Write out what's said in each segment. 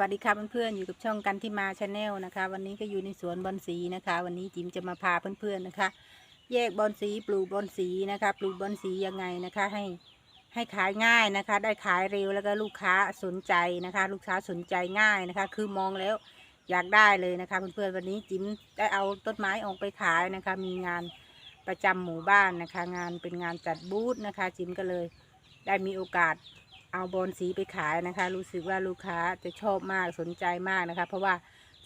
วัสดีค่ะเพื่อนๆอยู่กับช่องกันที่มาชาแนลนะคะ วันนี้ก็อยู่ในสวนบอนสีนะคะ วันนี้จิมจะมาพาเพื่อนๆนะคะ แยกบอนสีปลูกบอนสีนะคะ ปลูกบอนสียังไงนะคะ ให้ให้ขายง่ายนะคะ ได้ขายเร็วแล้วก็ลูกค้าสนใจนะคะ ลูกค้าสนใจง่ายนะคะ คือมองแล้วอยากได้เลยนะคะ เพื่อนๆวันนี้จิมได้เอาต้นไม้ออกไปขายนะคะ มีงานประจำหมู่บ้านนะคะ งานเป็นงานจัดบูธนะคะ จิมก็เลยได้มีโอกาส เอาบอนสีไปขายนะคะ รู้สึกว่าลูกค้าจะชอบมากสนใจมากนะคะ เพราะว่า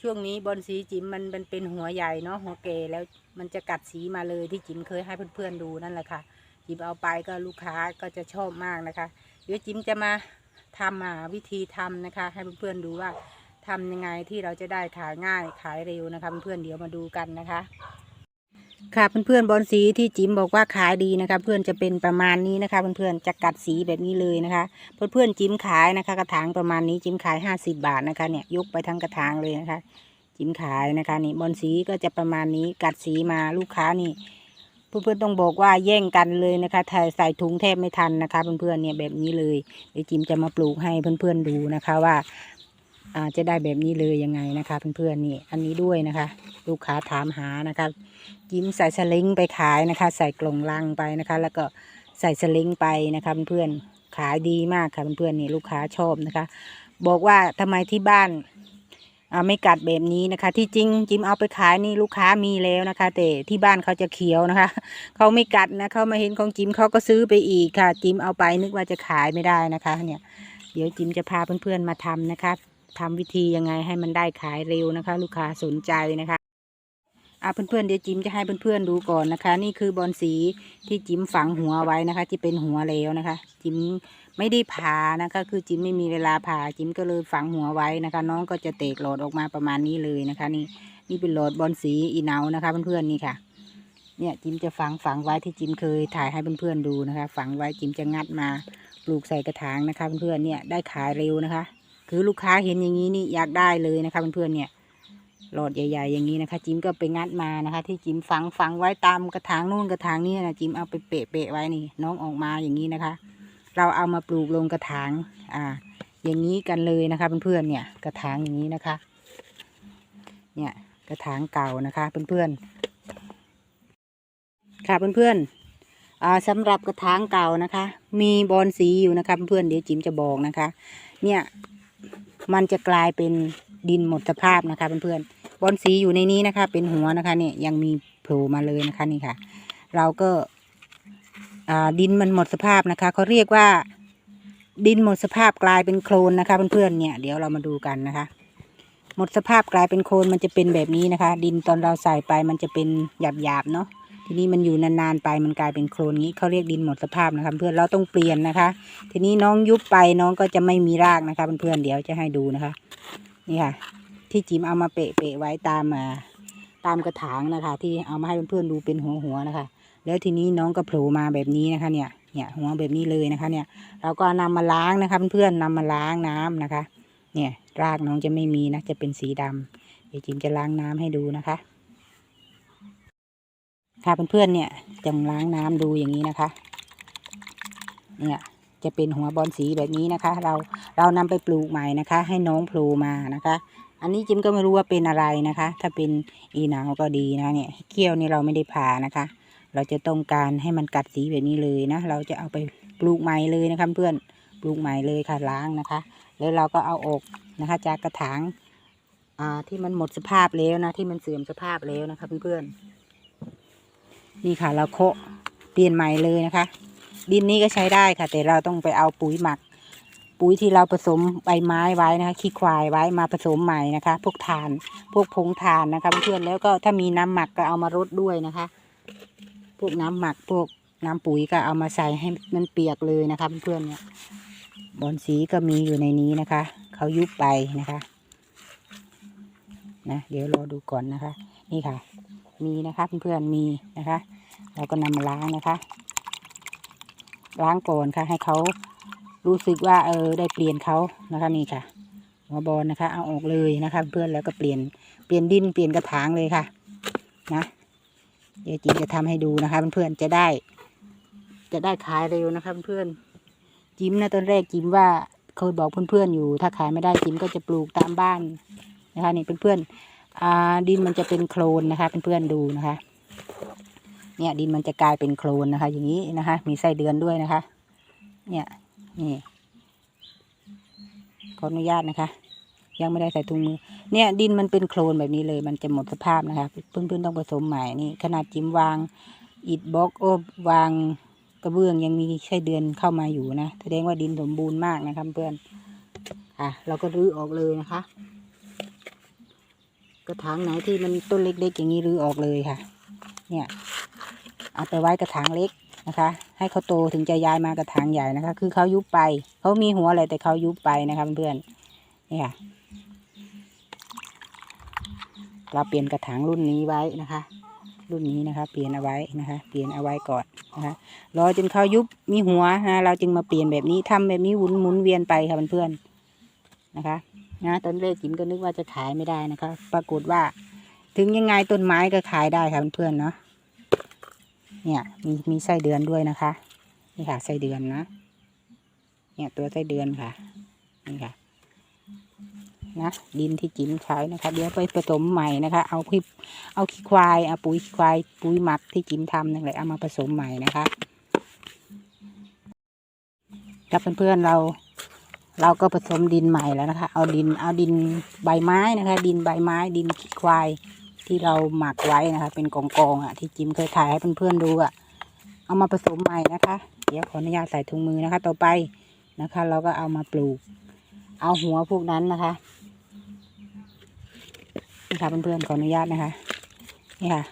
ช่วงนี้บอนสีจิ๋มมันมันเป็นหัวใหญ่เนาะหัวเกแล้วมันจะกัดสีมาเลยที่จิ๋มเคยให้เพื่อนๆดูนั่นแหละค่ะ จิ๋มเอาไปก็ลูกค้าก็จะชอบมากนะคะ เดี๋ยวจิ๋มจะมาทำอ่าวิธีทำนะคะ ให้เพื่อนๆดูว่าทำยังไงที่เราจะได้ขายง่ายขายเร็วนะคะ เพื่อนๆเดี๋ยวมาดูกันนะคะ ค่ะเพื่อนๆบอลสีที่จิ๋มบอกว่าขายดีนะคะ เพื่อนจะเป็นประมาณนี้นะคะ เพื่อนๆจะกัดสีแบบนี้เลยนะคะเพื่อนๆจิ๋มขายนะคะ กระถางประมาณนี้จิ๋มขายห้าสิบาทนะคะเนี่ยยกไปทั้งกระถางเลยนะคะ จิ๋มขายนะคะนี่บอลสีก็จะประมาณนี้กัดสีมาลูกค้านี่เพื่อนๆต้องบอกว่าแย่งกันเลยนะคะถ่ายใส่ถุงแทบไม่ทันนะคะ เพื่อนๆเนี่ยแบบนี้เลยเดี๋ยวจิ๋มจะมาปลูกให้เพื่อนๆดูนะคะว่า จะได้แบบนี้เลยยังไงนะคะเพื่อนๆนี่อันนี้ด้วยนะคะ ลูกค้าถามหานะคะยิ้มใส่สลิงไปขายนะคะ ใส่กล่องลังไปนะคะ แล้วก็ใส่สลิงไปนะคะเพื่อนๆขายดีมากค่ะเพื่อนๆนี่ลูกค้าชอบนะคะ บอกว่าทำไมที่บ้านอ่าไม่กัดแบบนี้นะคะ ที่จริงจิมเอาไปขายนี่ลูกค้ามีแล้วนะคะ แต่ที่บ้านเขาจะเขียวนะคะ เขาไม่กัดนะเขามาเห็นของจิมเขาก็ซื้อไปอีกค่ะ จิมเอาไปนึกว่าจะขายไม่ได้นะคะ เนี่ย เดี๋ยวจิมจะพาเพื่อนๆมาทำนะคะ ทำวิธียังไงให้มันได้ขายเร็วนะคะ ลูกค้าสนใจนะคะอ่าเพื่อนๆเดี๋ยวจิมจะให้เพื่อนๆดูก่อนนะคะ นี่คือบอลสีที่จิมฝังหัวไว้นะคะที่เป็นหัวแล้วนะคะ จิมไม่ได้ผ่านะคะ คือจิมไม่มีเวลาผ่าจิมก็เลยฝังหัวไว้นะคะ น้องก็จะเตกหลอดออกมาประมาณนี้เลยนะคะ นี่นี่เป็นหลอดบอลสีอีเนานะคะเพื่อนๆนี่ค่ะ เนี่ยจิมจะฝังฝังไว้ที่จิมเคยถ่ายให้เพื่อนๆดูนะคะ ฝังไว้จิมจะงัดมาปลูกใส่กระถางนะคะเพื่อนๆเนี่ยได้ขายเร็วนะคะ คือลูกค้าเห็นอย่างนี้นี่อยากได้เลยนะคะเพื่อนๆเนี่ยหลอดใหญ่ ๆ อย่างนี้นะคะ จิมก็ไปงัดมานะคะ ที่จิมฝังฝังไว้ตามกระถางนู่นกระถางนี่นะจิมเอาไปเปะเปะๆไว้นี่ น้องออกมาอย่างนี้นะคะ เราเอามาปลูกลงกระถางอ่า อย่างนี้กันเลยนะคะเพื่อนๆเนี่ยกระถางอย่างนี้นะคะ เนี่ยกระถางเก่านะคะเพื่อนๆค่ะเพื่อนๆอ่าสำหรับกระถางเก่านะคะ มีบอลสีอยู่นะคะเพื่อนๆเดี๋ยวจิมจะบอกนะคะ เนี่ย มันจะกลายเป็นดินหมดสภาพนะคะเพื่อนๆบอลสีอยู่ในนี้นะคะ เป็นหัวนะคะเนี่ยยังมีโผล่มาเลยนะคะนี่ค่ะ เราก็ดินมันหมดสภาพนะคะเขาเรียกว่าดินหมดสภาพกลายเป็นโคลนนะคะเพื่อนๆเนี่ยเดี๋ยวเรามาดูกันนะคะ หมดสภาพกลายเป็นโคลนมันจะเป็นแบบนี้นะคะ ดินตอนเราใส่ไปมันจะเป็นหยาบๆเนาะ ทีนี้มันอยู่นานๆไปมันกลายเป็นโคลนนี้เขาเรียกดินหมดสภาพนะคะเพื่อนเราต้องเปลี่ยนนะคะ ทีนี้น้องยุบไปน้องก็จะไม่มีรากนะคะเพื่อนๆเดี๋ยวจะให้ดูนะคะ นี่ค่ะ ที่จิมเอามาเปะเปะๆไว้ตามอ่าตามกระถางนะคะ ที่เอามาให้เพื่อนๆดูเป็นหัวหัวๆนะคะ แล้วทีนี้น้องก็โผล่มาแบบนี้นะคะ เนี่ยเนี่ยหัวแบบนี้เลยนะคะ เนี่ย เราก็นำมาล้างนะคะเพื่อนๆนำมาล้างน้ำนะคะ เนี่ยรากน้องจะไม่มีนะจะเป็นสีดำเดี๋ยวจิมจะล้างน้ำให้ดูนะคะ ค่ะเพื่อนๆเนี่ยจงล้างน้ำดูอย่างนี้นะคะ เนี่ยจะเป็นหัวบอลสีแบบนี้นะคะ เราเรานำไปปลูกใหม่นะคะ ให้น้องโผล่มานะคะ อันนี้จิมก็ไม่รู้ว่าเป็นอะไรนะคะ ถ้าเป็นอีหนังก็ดีนะเนี่ยเขี้ยวนี่เราไม่ได้ผ่านะคะ เราจะต้องการให้มันกัดสีแบบนี้เลยนะ เราจะเอาไปปลูกใหม่เลยนะคะเพื่อนปลูกใหม่เลยค่ะล้างนะคะ แล้วเราก็เอาออกนะคะ จากกระถางอ่าที่มันหมดสภาพแล้วนะที่มันเสื่อมสภาพแล้วนะคะเพื่อนๆ นี่ค่ะ เราโคะเปลี่ยนใหม่เลยนะคะ ดินนี้ก็ใช้ได้ค่ะ แต่เราต้องไปเอาปุ๋ยหมัก ปุ๋ยที่เราผสมใบไม้ไว้นะคะ ขี้ควายไว้มาผสมใหม่นะคะ พวกถ่าน พวกผงถ่านนะคะเพื่อนแล้วก็ถ้ามีน้ำหมักก็เอามารดด้วยนะคะ พวกน้ำหมักพวกน้ำปุ๋ยก็เอามาใส่ให้มันเปียกเลยนะคะเพื่อนๆเนี่ยบอนสีก็มีอยู่ในนี้นะคะ เขายุบไปนะคะนะเดี๋ยวรอดูก่อนนะคะ นี่ค่ะ มีนะคะเพื่อนๆมีนะคะ เราก็นำมาล้างนะคะ ล้างก่อนค่ะ ให้เขารู้สึกว่าเออได้เปลี่ยนเขานะคะนี่ค่ะหัวบอลนะคะ เอาออกเลยนะคะ เพื่อนแล้วก็เปลี่ยนเปลี่ยนดินเปลี่ยนกระถางเลยค่ะ นะเดี๋ยวจิมจะทำให้ดูนะคะเพื่อนๆจะได้ จะได้ขายเร็วนะคะเพื่อนๆจิมนะตอนแรกจิมว่าเคยบอกเพื่อนๆอยู่ ถ้าขายไม่ได้จิมก็จะปลูกตามบ้านนะคะนี่เพื่อนๆ ดินมันจะเป็นโคลนนะคะเพื่อนๆดูนะคะ เนี่ยดินมันจะกลายเป็นโคลนนะคะ อย่างนี้นะคะ มีไส้เดือนด้วยนะคะ เนี่ยนี่ขออนุญาตนะคะ ยังไม่ได้ใส่ถุงมือ เนี่ยดินมันเป็นโคลนแบบนี้เลย มันจะหมดสภาพนะคะเพื่อนๆต้องผสมใหม่นี่ขนาดจิมวางอิฐบล็อกโอ้วางกระเบื้องยังมีไส้เดือนเข้ามาอยู่นะแสดงว่าดินสมบูรณ์มากนะครับเพื่อนค่ะเราก็รื้อออกเลยนะคะ กระถางไหนที่มันต้นเล็กๆอย่างนี้รื้อออกเลยค่ะ เนี่ย เอาไปไว้กระถางเล็กนะคะ ให้เขาโตถึงจะย้ายมากระถางใหญ่นะคะ คือเขายุบไปเขามีหัวอะไรแต่เขายุบไปนะคะเพื่อนๆนี่ค่ะเราเปลี่ยนกระถางรุ่นนี้ไว้นะคะ รุ่นนี้นะคะ เปลี่ยนเอาไว้นะคะ เปลี่ยนเอาไว้ก่อนนะคะรอจนเขายุบมีหัวนะเราจึงมาเปลี่ยนแบบนี้ทำแบบนี้หมุนหมุนเวียนไปค่ะเพื่อนๆนะคะ นะตอนแรกจิมก็นึกว่าจะขายไม่ได้นะคะ ปรากฏว่า ถึงยังไงต้นไม้ก็ขายได้ค่ะเพื่อนๆเนาะเนี่ยมีมีไส้เดือนด้วยนะคะ นี่ค่ะไส้เดือนนะ เนี่ยตัวไส้เดือนค่ะนี่ค่ะนะดินที่จิมใช้นะคะ เดี๋ยวไปผสมใหม่นะคะ เอาขี้เอาขี้ควายเอาปุ๋ยขี้ควายปุ๋ยหมักที่จิมทำนั่นแหละเอามาผสมใหม่นะคะครับเพื่อนๆเรา เราก็ผสมดินใหม่แล้วนะคะ เอาดินเอาดินใบไม้นะคะ ดินใบไม้ ดินขี้ควายที่เราหมักไว้นะคะ เป็นกองๆอะที่จิมเคยถ่ายให้เพื่อนๆดูอะเอามาผสมใหม่นะคะ เดี๋ยวขออนุญาตใส่ถุงมือนะคะ ต่อไปนะคะ เราก็เอามาปลูก เอาหัวพวกนั้นนะคะนี่ค่ะเพื่อนๆขออนุญาตนะคะนี่ค่ะ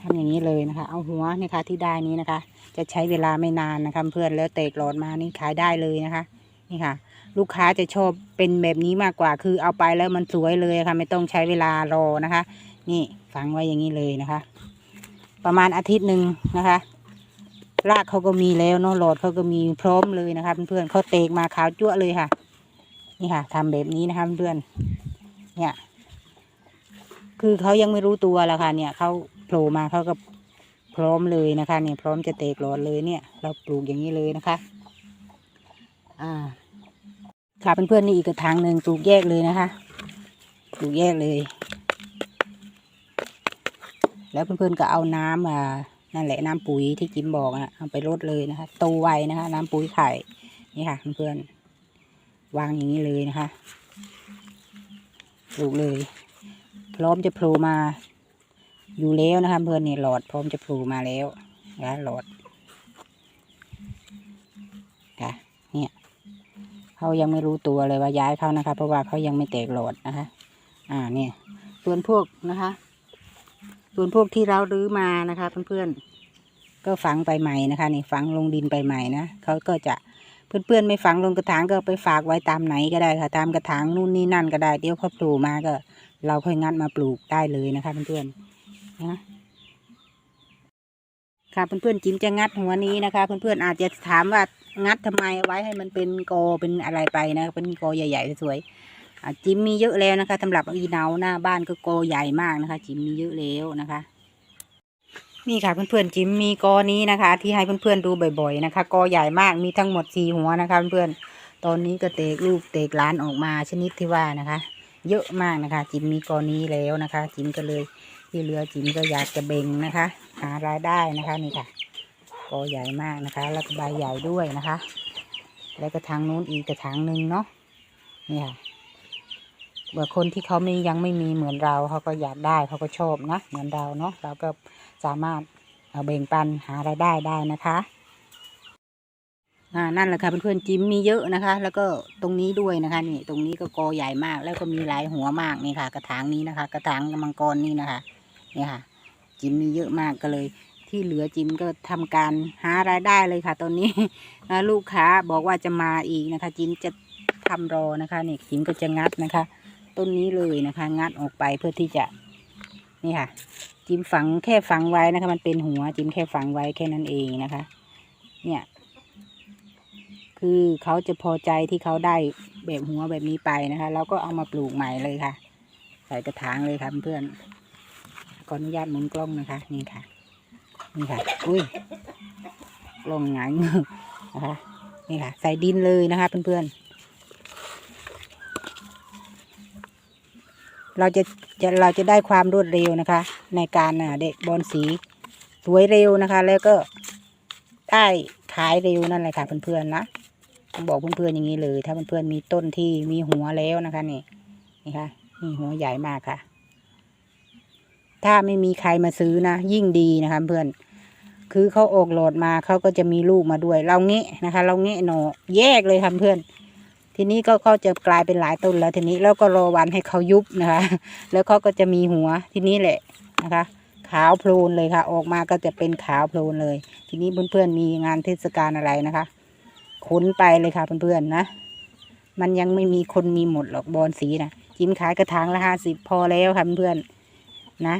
ทำอย่างนี้เลยนะคะ เอาหัวนี่ค่ะที่ได้นี้นะคะ จะใช้เวลาไม่นานนะคะเพื่อนแล้วเตกหลอดมานี่ขายได้เลยนะคะนี่ค่ะ ลูกค้าจะชอบเป็นแบบนี้มากกว่า คือเอาไปแล้วมันสวยเลยค่ะ ไม่ต้องใช้เวลารอนะคะ นี่ฝังไว้อย่างนี้เลยนะคะ ประมาณอาทิตย์หนึ่งนะคะรากเขาก็มีแล้วเนาะหลอดเขาก็มีพร้อมเลยนะคะเพื่อนๆเขาเตกมาขาวจั่วเลยค่ะ นี่ค่ะทำแบบนี้นะคะเพื่อนเนี่ย คือเขายังไม่รู้ตัวแล้วค่ะ เนี่ยเขาโผล่มาเขาก็ ร้อมเลยนะคะเนี่ยพร้อมจะเตกหลอดเลยเนี่ย เราปลูกอย่างนี้เลยนะคะ อ่า ค่ะเพื่อนๆนี่อีกกระถางหนึ่งปลูกแยกเลยนะคะ ปลูกแยกเลย แล้วเพื่อนๆก็เอาน้ำอ่านั่นแหละน้ำปุ๋ยที่จิมบอกอะเอาไปรดเลยนะคะโตไวนะคะ น้ำปุ๋ยไข่นี่ค่ะเพื่อนๆวางอย่างนี้เลยนะคะปลูกเลย พร้อมจะโผล่มา อยู่แล้วนะคะเพื่อนนี่หลอดพร้อมจะผล่มาแล้วนะหลอดค่ะเนี่ยเขายังไม่รู้ตัวเลยว่าย้ายเขานะคะ เพราะว่าเขายังไม่แตกหลอดนะคะ อ่าเนี่ยส่วนพวกนะคะ ส่วนพวกที่เรารื้อมานะคะ เพื่อนๆก็ฝังไปใหม่นะคะนี่ฝังลงดินไปใหม่นะเขาก็จะเพื่อนๆไม่ฝังลงกระถางก็ไปฝากไว้ตามไหนก็ได้ค่ะ ตามกระถางนู่นนี่นั่นก็ได้เดี๋ยวเขาปลูกมาก็ เราค่อยงัดมาปลูกได้เลยนะคะเพื่อนๆ นะค่ะเพื่อนๆจิมจะงัดหัวนี้นะคะ เพื่อนๆอาจจะถามว่างัดทำไมเอาไว้ให้มันเป็นกอเป็นอะไรไปนะเป็นกอใหญ่ๆสวยๆจิมมีเยอะแล้วนะคะสำหรับอีเนาหน้าบ้านก็กอใหญ่มากนะคะ จิมมีเยอะแล้วนะคะ นี่ค่ะเพื่อนๆจิมมีกอนี้นะคะ ที่ให้เพื่อนๆดูบ่อย ๆ นะคะ กอใหญ่มากมีทั้งหมดสี่หัวนะคะ เพื่อนๆตอนนี้ก็เตกลูกเตกล้านออกมาชนิดที่ว่านะคะ เยอะมากนะคะ จิมมีกอนี้แล้วนะคะ จิมก็เลย ที่เหลือจิมก็อยากจะเบ่งนะคะ หารายได้นะคะนี่ค่ะกอใหญ่มากนะคะแล้วก็ใบใหญ่ด้วยนะคะ แล้วก็ทางนู้นอีกกระถางหนึ่งเนาะนี่ค่ะเมื่อคนที่เขาไม่ยังไม่มีเหมือนเราเขาก็อยากได้เขาก็ชอบนะเหมือนเราเนาะเราก็สามารถเอาแบ่งปันหารายได้ได้นะคะอ่านั่นแหละค่ะเพื่อนๆจิมมีเยอะนะคะ แล้วก็ตรงนี้ด้วยนะคะนี่ตรงนี้ก็กอใหญ่มาก แล้วก็มีหลายหัวมากนี่ค่ะ กระถางนี้นะคะ กระถางมังกรนี่นะคะ นี่ค่ะ จิมมีเยอะมากก็เลย ที่เหลือจิมก็ทำการหารายได้เลยค่ะ ตอนนี้ลูกค้าบอกว่าจะมาอีกนะคะ จิมจะทำรอนะคะนี่จิมก็จะงัดนะคะ ต้นนี้เลยนะคะ งัดออกไปเพื่อที่จะนี่ค่ะ จิมฝังแค่ฝังไว้นะคะ มันเป็นหัวจิมแค่ฝังไว้แค่นั้นเองนะคะ เนี่ยคือเขาจะพอใจที่เขาได้แบบหัวแบบนี้ไปนะคะ แล้วก็เอามาปลูกใหม่เลยค่ะ ใส่กระถางเลยค่ะเพื่อน ขออนุญาตหมุนกล้องนะคะ นี่ค่ะ นี่ค่ะ อุ้ยกล้องหงายเงือนะคะ นี่ค่ะ ใส่ดินเลยนะคะเพื่อนๆ เราจะจะเราจะได้ความรวดเร็วนะคะ ในการเด็กบอลสีสวยเร็วนะคะ แล้วก็ได้ขายเร็วนั่นแหละค่ะเพื่อนๆนะต้องบอกเพื่อนๆอย่างนี้เลย ถ้าเพื่อนๆมีต้นที่มีหัวแล้วนะคะนี่นี่ค่ะนี่หัวใหญ่มากค่ะ ถ้าไม่มีใครมาซื้อนะ ยิ่งดีนะคะเพื่อน คือเขาออกโหลดมาเขาก็จะมีลูกมาด้วย เราเงะนะคะ เราเงะหนอแยกเลยค่ะเพื่อน ทีนี้ก็เขาจะกลายเป็นหลายต้นแล้วทีนี้แล้วก็รอวันให้เขายุบนะคะ แล้วเขาก็จะมีหัวทีนี้แหละนะคะ ขาวโพลนเลยค่ะ ออกมาก็จะเป็นขาวโพลนเลย ทีนี้เพื่อนๆมีงานเทศกาลอะไรนะคะขนไปเลยค่ะเพื่อนๆนะมันยังไม่มีคนมีหมดหรอกบอลสีนะจิ้มขายกระถางละห้าสิบพอแล้วค่ะเพื่อนๆ นะ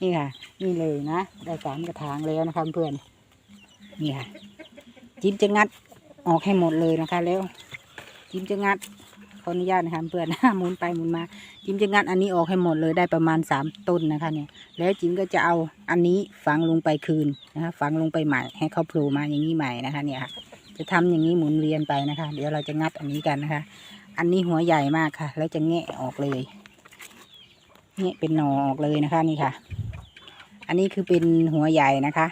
นี่ค่ะ นี่เลยนะ ได้สามกระถางแล้วนะคะเพื่อนนี่ค่ะ จิ้มจะงัดออกให้หมดเลยนะคะ แล้ว จิ้มจะงัดขออนุญาตนะคะเพื่อนหมุนไปหมุนมา จิ้มจะงัดอันนี้ออกให้หมดเลยได้ประมาณสามต้นนะคะเนี่ย แล้วจิ้มก็จะเอาอันนี้ฝังลงไปคืนนะคะ ฝังลงไปใหม่ ให้เขาโผล่มาอย่างนี้ใหม่นะคะ เนี่ยค่ะ จะทำอย่างนี้หมุนเวียนไปนะคะ เดี๋ยวเราจะงัดอันนี้กันนะคะ อันนี้หัวใหญ่มากค่ะ แล้วจะแงะออกเลย แงะเป็นหนอออกเลยนะคะนี่ค่ะ อันนี้คือเป็นหัวใหญ่นะคะ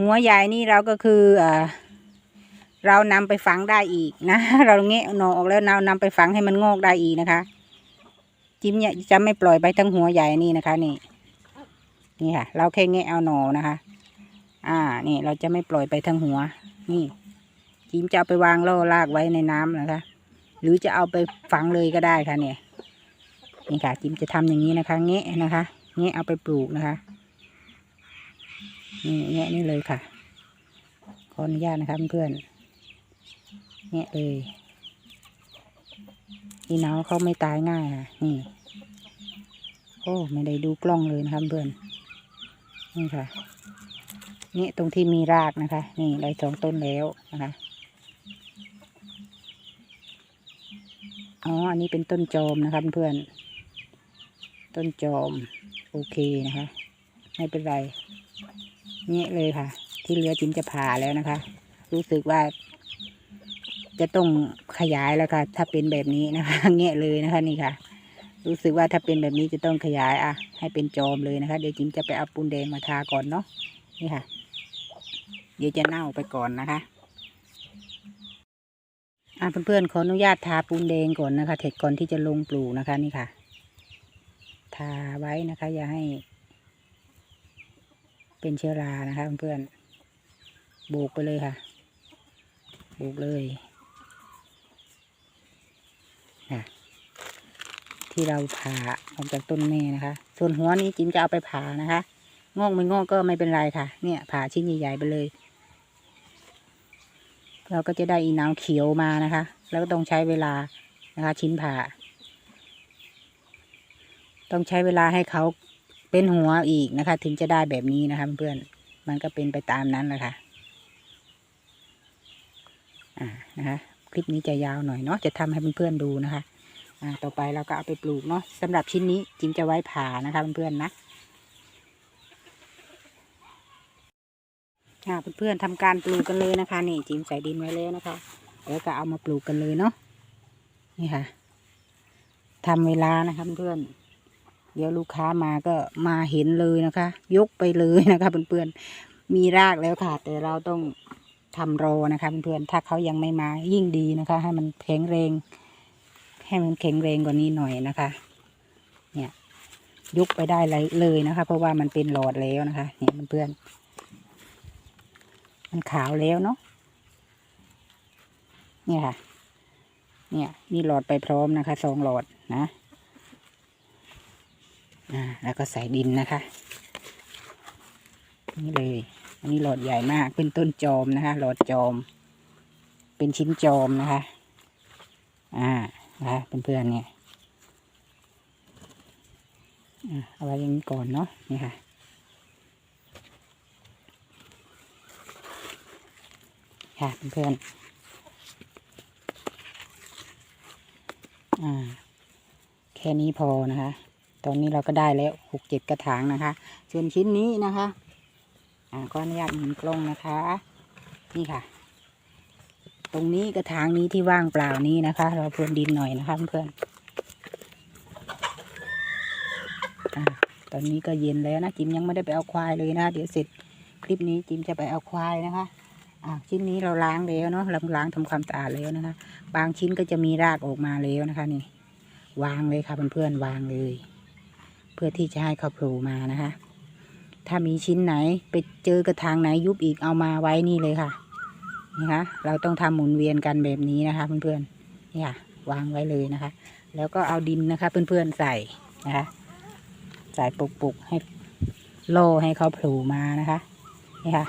หัวใหญ่นี่เราก็คือเออเรานำไปฝังได้อีกนะ เราแงะหนอออกแล้วเรานำไปฝังให้มันงอกได้อีกนะคะ จิ้มเนี่ยจะไม่ปล่อยไปทั้งหัวใหญ่นี่นะคะ นี่ นี่ค่ะ เราแค่แงะเอาหนอนะคะ อ่า นี่เราจะไม่ปล่อยไปทั้งหัว นี่ จิ้มจะเอาไปวางล่อลากไว้ในน้ำนะคะ หรือจะเอาไปฝังเลยก็ได้ค่ะเนี่ย นี่ค่ะจิมจะทำอย่างนี้นะคะแงะนะคะแงะเอาไปปลูกนะคะนี่แงะนี่เลยค่ะ ขออนุญาตนะคะเพื่อนแงะเลยอีเนาเขาไม่ตายง่ายค่ะนี่โอ้ไม่ได้ดูกล้องเลยนะคะเพื่อนนี่ค่ะแงะตรงที่มีรากนะคะ นี่ได้สองต้นแล้วนะคะอ๋อ อันนี้เป็นต้นจอมนะคะเพื่อนๆ ต้นจอม โอเคนะคะ ไม่เป็นไรเงี้ยเลยค่ะ ที่เหลือจิมจะผ่าแล้วนะคะ รู้สึกว่า จะต้องขยายแล้วค่ะ ถ้าเป็นแบบนี้นะคะเงี้ยเลยนะคะนี่ค่ะ รู้สึกว่าถ้าเป็นแบบนี้จะต้องขยายอะ ให้เป็นจอมเลยนะคะ เดี๋ยวจิมจะไปเอาปูนแดงมาทาก่อนเนาะนี่ค่ะ เดี๋ยวจะเน่าไปก่อนนะคะอ่าเพื่อนๆขออนุญาตทาปูนแดงก่อนนะคะ เท็ดก่อนที่จะลงปลูกนะคะนี่ค่ะาไว้นะคะ อย่าให้ เป็นเชื้อรานะคะเพื่อนๆโบกไปเลยค่ะโบกเลยค่ะที่เราผ่าออกจากต้นแม่นะคะ ส่วนหัวนี้จิมจะเอาไปผ่านะคะงอกไม่งอกก็ไม่เป็นไรค่ะ เนี่ยผ่าชิ้นใหญ่ๆไปเลย เราก็จะได้อีน้ำเขียวมานะคะ แล้วก็ต้องใช้เวลานะคะ ชิ้นผ่า ต้องใช้เวลาให้เขาเป็นหัวอีกนะคะ ถึงจะได้แบบนี้นะคะเพื่อนมันก็เป็นไปตามนั้นแหละค่ะอ่านะคะคลิปนี้จะยาวหน่อยเนาะจะทำให้เพื่อนๆดูนะคะอ่าต่อไปเราก็เอาไปปลูกเนาะสำหรับชิ้นนี้จิมจะไว้ผ่านะคะเพื่อนๆนะอ่าเพื่อนๆทำการปลูกกันเลยนะคะ นี่จิมใส่ดินไว้แล้วนะคะแล้วก็เอามาปลูกกันเลยเนาะนี่ค่ะทำเวลานะคะเพื่อนๆ เดี๋ยวลูกค้ามาก็มาเห็นเลยนะคะ ยกไปเลยนะคะเพื่อนๆมีรากแล้วค่ะ แต่เราต้องทำรอนะคะเพื่อนๆถ้าเขายังไม่มายิ่งดีนะคะ ให้มันแข็งแรง ให้มันแข็งแรงกว่านี้หน่อยนะคะ เนี่ยยกไปได้เลยเลยนะคะ เพราะว่ามันเป็นหลอดแล้วนะคะ เนี่ยเพื่อนๆมันขาวแล้วเนาะเนี่ยค่ะ เนี่ยนี่หลอดไปพร้อมนะคะสองหลอดนะ อ่าแล้วก็ใส่ดินนะคะ นี่เลย อันนี้หลอดใหญ่มาก เป็นต้นจอมนะคะ หลอดจอม เป็นชิ้นจอมนะคะ อ่านะคะเพื่อนๆเนี่ยเอาไว้อย่างนี้ก่อนเนาะนี่ค่ะค่ะเพื่อนๆอ่าแค่นี้พอนะคะ ตอนนี้เราก็ได้แล้วหกเจ็ดกระถางนะคะส่วนชิ้นนี้นะคะอ่าก็อนุญาตหมุนกล้องนะคะ นี่ค่ะ ตรงนี้กระถางนี้ที่ว่างเปล่านี้นะคะ เราพรวนดินหน่อยนะคะเพื่อนอตอนนี้ก็เย็นแล้วนะจิมยังไม่ได้ไปเอาควายเลยนะเดี๋ยวเสร็จคลิปนี้จิมจะไปเอาควายนะคะอ่าชิ้นนี้เราล้างแล้วเนาะเราล้างทำความสะอาดแล้วนะคะ บางชิ้นก็จะมีรากออกมาแล้วนะคะนี่ วางเลยค่ะเพื่อนๆวางเลย พื่อที่จะให้เขาโผล่มานะคะ ถ้ามีชิ้นไหนไปเจอกระถางไหนยุบอีกเอามาไว้นี่เลยค่ะนะคะเราต้องทำหมุนเวียนกันแบบนี้นะคะ เพื่อนๆนี่ค่ะวางไว้เลยนะคะ แล้วก็เอาดินนะคะ เพื่อนๆใส่นะคะใส่ปุกๆให้โล่ให้เขาโผล่มานะคะนี่ค่ะ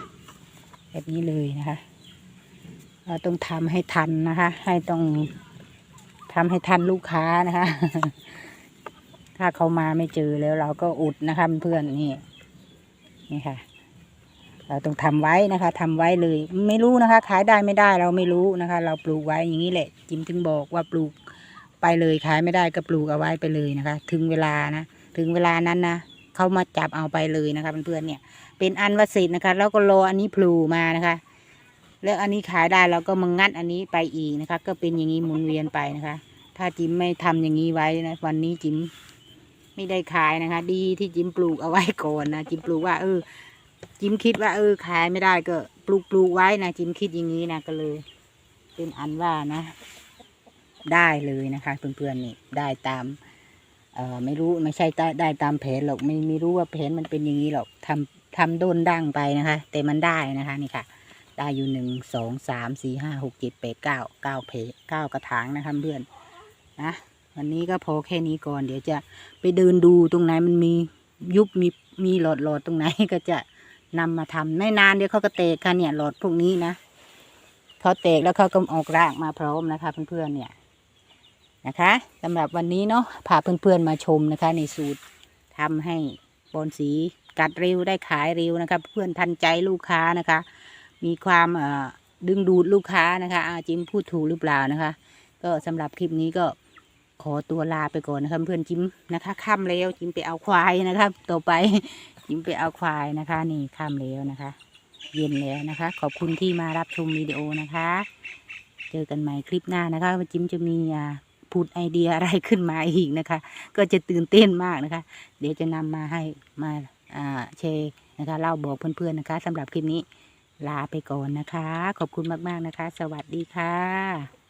แบบนี้เลยนะคะ เราต้องทำให้ทันนะคะ ให้ต้องทำให้ทันลูกค้านะคะ ถ้าเขามาไม่เจอแล้วเราก็อุดนะคะเพื่อนนี่นี่ค่ะ เราต้องทำไว้นะคะทำไว้เลย ไม่รู้นะคะ ขายได้ไม่ได้เราไม่รู้นะคะ เราปลูกไว้อย่างนี้แหละ จิมถึงบอกว่าปลูกไปเลยขายไม่ได้ก็ปลูกเอาไว้ไปเลยนะคะ ถึงเวลานะถึงเวลานั้นนะเขามาจับเอาไปเลยนะคะเพื่อนๆเนี่ย เป็นอันว่าเสร็จนะคะ แล้วก็รออันนี้โผล่มานะคะ แล้วอันนี้ขายได้เราก็มางัดอันนี้ไปอีกนะคะ ก็เป็นอย่างนี้หมุนเวียนไปนะคะ ถ้าจิมไม่ทำอย่างนี้ไว้นะวันนี้จิม ไม่ได้ขายนะคะ ดีที่จิมปลูกเอาไว้ก่อนนะจิมปลูกว่า เออ จิมคิดว่าเออขายไม่ได้ก็ปลูกปลูกไว้นะจิมคิดอย่างนี้นะก็เลย เป็นอันว่านะ ได้เลยนะคะเพื่อนๆนี่ได้ตาม เอ่อไม่รู้ไม่ใช่ได้ตามแผนหรอกไม่ไม่รู้ว่าแผนมันเป็นอย่างนี้หรอกทำทำโดนดั้งไปนะคะ แต่มันได้นะคะนี่ค่ะ ได้อยู่หนึ่งสองสามสี่ห้าหกเจ็ดแปดเก้าเก้าเพเก้ากระถางนะคะเพื่อนนะ วันนี้ก็พอแค่นี้ก่อน เดี๋ยวจะไปเดินดูตรงไหนมันมียุบมีมีหลอดหลอดตรงไหนก็จะนำมาทำไม่นานเดี๋ยวเขาก็เตกค่ะเนี่ยหลอดพวกนี้นะเขาเตกแล้วเขาก็ออกรากมาพร้อมนะคะเพื่อนๆเนี่ยนะคะสำหรับวันนี้เนาะพาเพื่อนๆมาชมนะคะ ในสูตรทำให้บอนสีกัดเร็วได้ขายเร็วนะคะ เพื่อนทันใจลูกค้านะคะ มีความดึงดูดลูกค้านะคะอาจิมพูดถูกหรือเปล่านะคะ ก็สำหรับคลิปนี้ก็ ขอตัวลาไปก่อนนะคะเพื่อนจิมนะคะค่ำแล้วจิมไปเอาควายนะคะต่อไปจิมไปเอาควายนะคะ นี่ค่ำแล้วนะคะ เย็นแล้วนะคะ ขอบคุณที่มารับชมวิดีโอนะคะ เจอกันใหม่คลิปหน้านะคะว่าจิมจะมีอ่าพูดไอเดียอะไรขึ้นมาอีกนะคะ ก็จะตื่นเต้นมากนะคะ เดี๋ยวจะนำมาให้มาอ่าแชร์นะคะเล่าบอกเพื่อนๆนะคะสำหรับคลิปนี้ลาไปก่อนนะคะ ขอบคุณมากๆนะคะ สวัสดีค่ะ